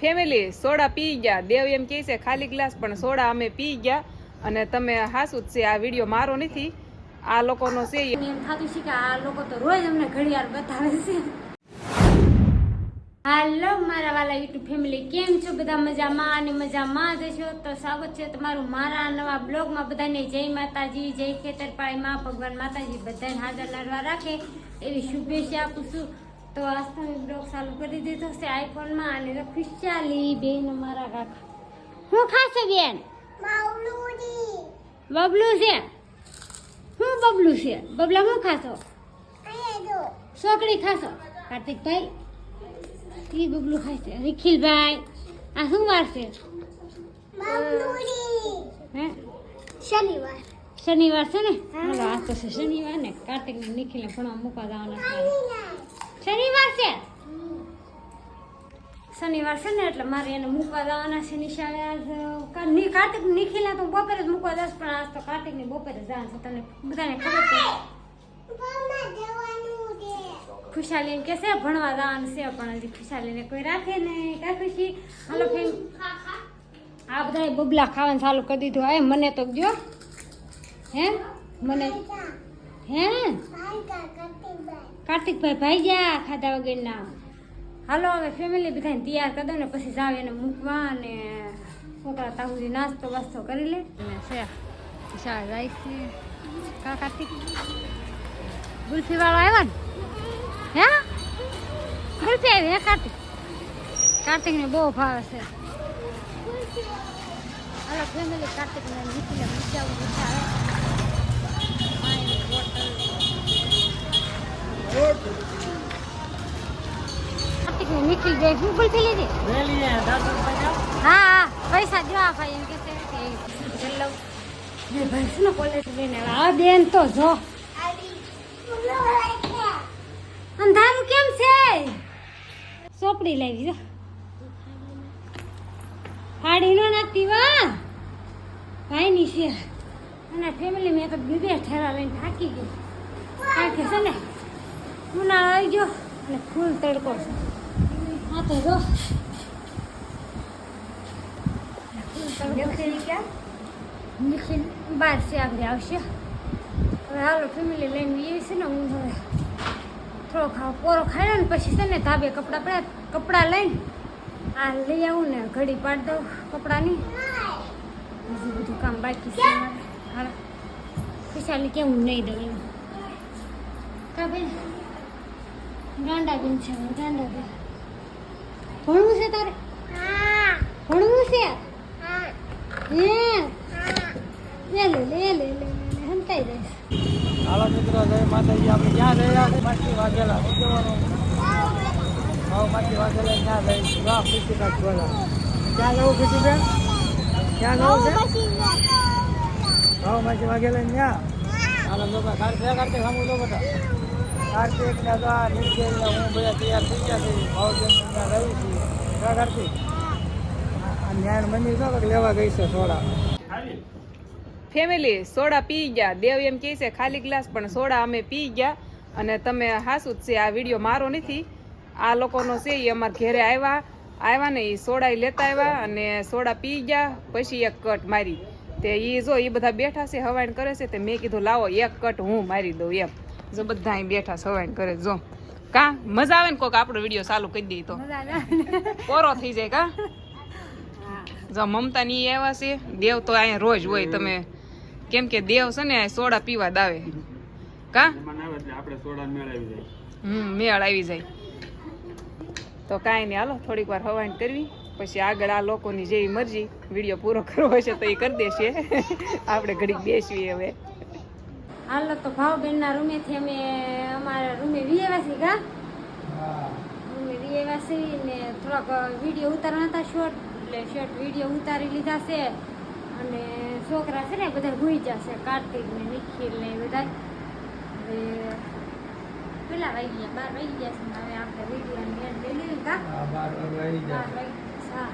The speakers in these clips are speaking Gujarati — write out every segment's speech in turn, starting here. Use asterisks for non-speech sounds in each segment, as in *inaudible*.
ફેમિલી, સોડા પી ગયા. દેવ એમ કહે છે, ખાલી ગ્લાસ પણ સોડા અમે પી ગયા અને તમે હાસુ જ છે, આ વીડિયો મારો નથી. આ લોકોનો છે. એમ થતું છે કે આ લોકો તો રોજ અમને ઘડિયાળ બતાવે છે. હાલો, મારા વાલા યુટ્યુબ ફેમિલી, કેમ છો? બધા મજામાં અને મજામાં જ છો? તો સ્વાગત છે તમારું મારા નવા બ્લોગમાં બધાને. જય માતાજી, જય ખેતરપાળી મા ભગવાન માતાજી. બધાને હાજર લાડવા રાખે. એવી શુભેચ્છા આપું છું. તો આજ તો બ્લોગ ચાલુ કરી દીધો છે આઈફોનમાં અને ખુશાલી બેન મારા કાકા. હું ખાશે બેન? બબલું છે? હું બબલું છે? બબલા હું ખાશો? સોકડી ખાશો? કાર્તિકભાઈ? એ બબલું ખાય છે. નિખિલભાઈ? આ શું વાર છે? હે? શનિવાર. શનિવાર છે ને? હાલો આ તો છે શનિવાર ને. કાર્તિક ને નિખિલને ભણવા મૂકવા જવાના છે. શનિવાર છે શનિવાર છે ને એટલે મારે એને મૂકવા જવાના છે નિશાળે આજ ની- કાર્તિક નિખિલા તો બપોરે જ મૂકવા જશ પણ આજ તો કાર્તિકની બપોરે જવાનું છે, તને બધાને ખબર છે. ખુશાલી કે છે, ભણવા જવાનું છે, પણ હજી ખુશાલીને કોઈ રાખે નહીં. કા ખુશી? હાલો ફેમ આ બધાએ બબલા ખાવાનું ચાલુ કરી દીધું. આ મને તો જો, હે? મને હે? કાર્તિકભાઈ ભાઈ ગયા ખાધા વગરના. હાલો હવે ફેમિલી બધાને તૈયાર કરી દો ને પછી જાવ એને મૂકવા અને છોકરા તાહુજી નાસ્તો વાસ્તો કરી લે. અને છે શાળા જાય છે કા કાર્તિક. ગુલ્ફી વાળો આવ્યો ને? હે? ગુલ્ફી આવી હે કાર્તિક? કાર્તિકને બહુ ભાવે છે. હાલો ફેમિલી કાર્તિકને નીકળે મજા આવે નીકળી જાય શું ગુલ્ફી લીધી હા હા પૈસા દો આ ભાઈ એમ કે છે કે લઈ લઉં. બે ભાઈ શું કોલેજ લઈને આ બેન તો જો. અંધારું કેમ છે? સોપડી લાવી જો. ફાડી નો નાખતી વા ભાઈની છે અને ફેમિલી મેં તો બીજે ઠેરા લઈને થાકી ગઈ. કારણ કે છે ને? ઉનાળો આવી ગયો અને ફૂલ તડકો છે. હા તો જો. ફૂલ તડકો છે નિખિલ બાર છે આગળ આવશે. હવે હાલો ફેમિલી લઈને એવી છે ને હું હવે થોડો ખાવ પોરો ખાઈ ને પછી છે ને ધાબે કપડાં પડ્યા કપડાં લઈને આ લઈ આવું ને ઘડી પાડી દઉં કપડાની. બીજું બધું કામ બાકી છે. મારે. હાલો કે હું નહીં દઉં એમ કા ભાઈ ગાંડા બેન છે હવે ગાંડા ભણવું છે તારે ભણવું છે હે લે લે લે લે લે હંતાઈ જઈશ હાલો મિત્રો જય માતાજી આપણે ક્યાં ગયા છે માછી વાઘેલા ભાવ માછી વાઘેલા ક્યાં જઈ વાહ ખુશી કાઢ બોલા ક્યાં જવું ખુશી બેન ક્યાં જવું છે ભાવ માછી વાઘેલા ત્યાં હાલો લોકો કાર્તિક કાર્તિક સામુ લો બધા કાર્તિક ને તો આ હું બધા તૈયાર થઈ ગયા છે. ભાવ ત્યાં રહું છું. કા કાર્તિક આ ન્યાય મંદિર તો લેવા ગઈ છે સોડા. ફેમિલી સોડા પી ગયા. દેવ એમ કહે છે ખાલી ગ્લાસ પણ સોડા અમે પી ગયા. અને તમે હાસું જ છે આ વીડિયો મારો નથી. આ લોકોનો છે એ અમારા ઘેરે આવ્યા આવ્યા ને એ સોડા લેતા આવ્યા અને સોડા પી ગયા પછી એક કટ મારી. તે એ જો એ બધા બેઠા છે હવાણ કરે છે તે મેં કીધું લાવો એક કટ હું મારી દઉં એમ. જો બધા અહીં બેઠા છે હવાણ કરે જો. કા? મજા આવે ને કોક આપણો વીડિયો ચાલુ કરી દઈએ તો. મજા *laughs* પોરો થઈ જાય કા? જો મમતા ની આવ્યા છે દેવ તો અહીંયા રોજ હોય તમે કેમ કે દેવ છે ને સોડા પીવા દાવે કા? હમ મેળ આવી જાય. તો કાંઈ નહીં હાલો થોડીક વાર હવાણ કરવી. પછી આગળ આ લોકોની જેવી મરજી વીડિયો પૂરો કરવો હશે તો એ કરી દેશે. આપણે ઘડીક બેસવી હવે. હાલો તો ભાવબેનના રૂમેથી અમે અમારા રૂમે વિયેવા છીએ કા રૂમે વિયેવા છીએ ને થોડાક વીડિયો ઉતારવાના હતા શોર્ટ એટલે શોર્ટ વીડિયો ઉતારી લીધા છે. અને છોકરા છે ને બધા ભૂઈ જશે કાર્તિક ને નિખિલ ને બધા. પેલા વાગી ગયા બાર વાગી ગયા છે હવે આપણે વીડિયો ને લઈ લઈએ કા બાર વાગી હા.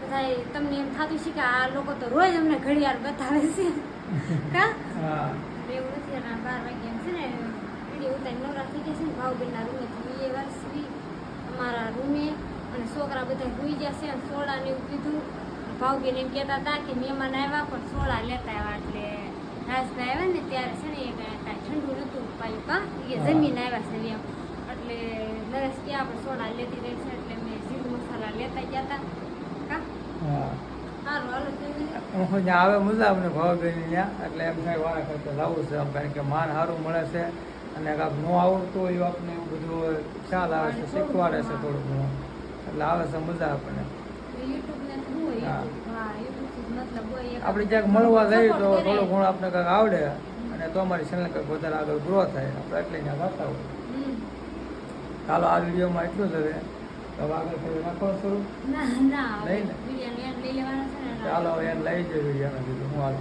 બધા તમને એમ થતું છે કે આ લોકો તો રોજ અમને ઘડિયાળ બતાવે છે. *laughs* કા? એવું નથી અને આ એમ છે ને વીડિયો ઉતારી નવરા થઈ ગયા છે ને ભાવબેનના રૂમે એ વર્ષ અમારા રૂમે અને છોકરા બધા ગુઈ ગયા છે અને સોડા ને એવું કીધું. ભાવબેન એમ કહેતા હતા કે મહેમાન આવ્યા પણ સોડા લેતા આવ્યા. એટલે રાજભાઈ આવ્યા ને ત્યારે છે ને એ ઠંડુ નહોતું પાયું કા? એ જમીન આવ્યા છે એમ. એટલે નરેશ કે આપણે સોડા લેતી રહી છે એટલે મેં જીરું મસાલા લેતા ગયા હતા. કા હા. ત્યાં આવે મજા અમને ભાવબેન ત્યાં એટલે એમ થાય વાળા કરતા લાવવું છે આમ કારણ કે માન સારું મળે છે અને કાંક ન આવડતું હોય આપણને એવું બધું ખ્યાલ આવે છે શીખવાડે છે થોડું ઘણું. એટલે આવે છે મજા આપણને આપણે ક્યાંક મળવા જઈએ તો કરે. થોડું ઘણું આપણે કંઈક આવડે અને તો અમારી ચેનલ કંઈક વધારે આગળ ગ્રો થાય. આપણે એટલે ત્યાં જતા હોય. ચાલો આ વિડીયોમાં એટલું જ હવે. તો આગળ થોડું નાખો શરૂ? નહીં ને? વિડીયોનો end લઈ લેવાનો છે ને ચાલો હવે એને લઈ જઈએ વિડીયોને કીધું હું હાલ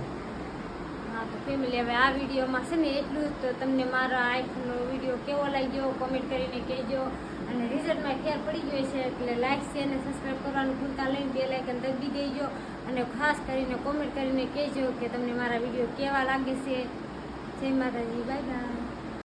ફેમિલી હવે આ વિડીયોમાં છે ને એટલું જ. તમને મારો આઈફોનનો વીડિયો કેવો લાગ્યો કોમેન્ટ કરીને કહેજો. અને રિઝલ્ટમાં ક્યારે પડી ગયો છે, એટલે લાઇક છે અને સબસ્ક્રાઈબ કરવાનું ભૂલતા લઈને બે લાઇકન દબી દેજો અને ખાસ કરીને કોમેન્ટ કરીને કહેજો કે તમને મારા વીડિયો કેવા લાગે છે. જય માતાજી બાય બાય